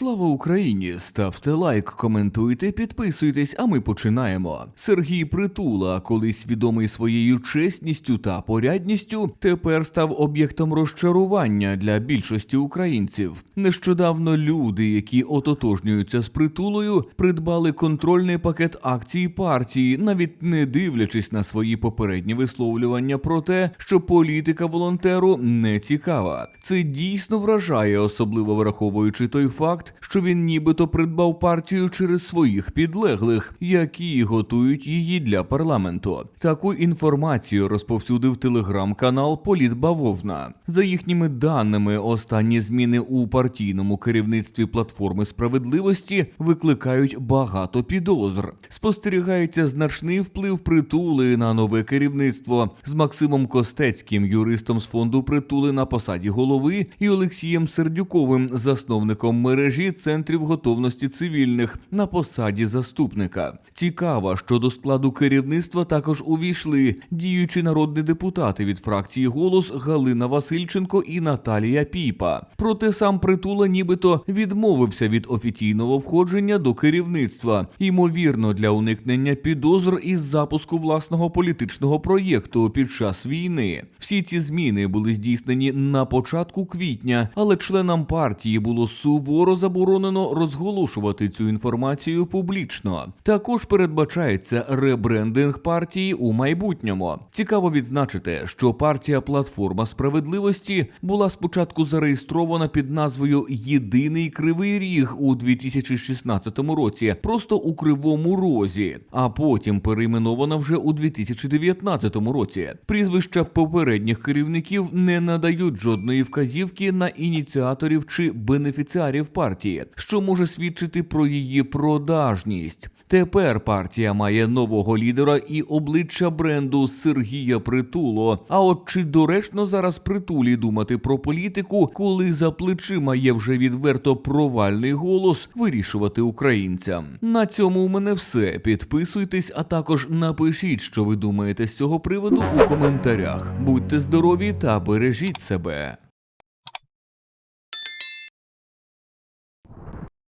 Слава Україні! Ставте лайк, коментуйте, підписуйтесь, а ми починаємо. Сергій Притула, колись відомий своєю чесністю та порядністю, тепер став об'єктом розчарування для більшості українців. Нещодавно люди, які ототожнюються з притулою, придбали контрольний пакет акцій партії, навіть не дивлячись на свої попередні висловлювання про те, що політика волонтеру не цікава. Це дійсно вражає, особливо враховуючи той факт, що він нібито придбав партію через своїх підлеглих, які готують її для парламенту. Таку інформацію розповсюдив телеграм-канал Політбавовна. За їхніми даними, останні зміни у партійному керівництві платформи справедливості викликають багато підозр. Спостерігається значний вплив притули на нове керівництво з Максимом Костецьким, юристом з фонду притули на посаді голови, і Олексієм Сердюковим, засновником мережі центрів готовності цивільних на посаді заступника. Цікаво, що до складу керівництва також увійшли діючі народні депутати від фракції Голос Галина Васильченко і Наталія Піпа. Проте сам притула нібито відмовився від офіційного входження до керівництва, ймовірно, для уникнення підозр із запуску власного політичного проєкту під час війни. Всі ці зміни були здійснені на початку квітня, але членам партії було суворо заборонено розголошувати цю інформацію публічно. Також передбачається ребрендинг партії у майбутньому. Цікаво відзначити, що партія Платформа справедливості була спочатку зареєстрована під назвою Єдиний Кривий Ріг у 2016 році, просто у Кривому Розі, а потім перейменована вже у 2019 році. Прізвища попередніх керівників не надають жодної вказівки на ініціаторів чи бенефіціарів партії, що може свідчити про її продажність. Тепер партія має нового лідера і обличчя бренду Сергія Притуло. А от чи доречно зараз притулі думати про політику, коли за плечима є вже відверто провальний голос вирішувати українцям? На цьому у мене все. Підписуйтесь, а також напишіть, що ви думаєте з цього приводу у коментарях. Будьте здорові та бережіть себе.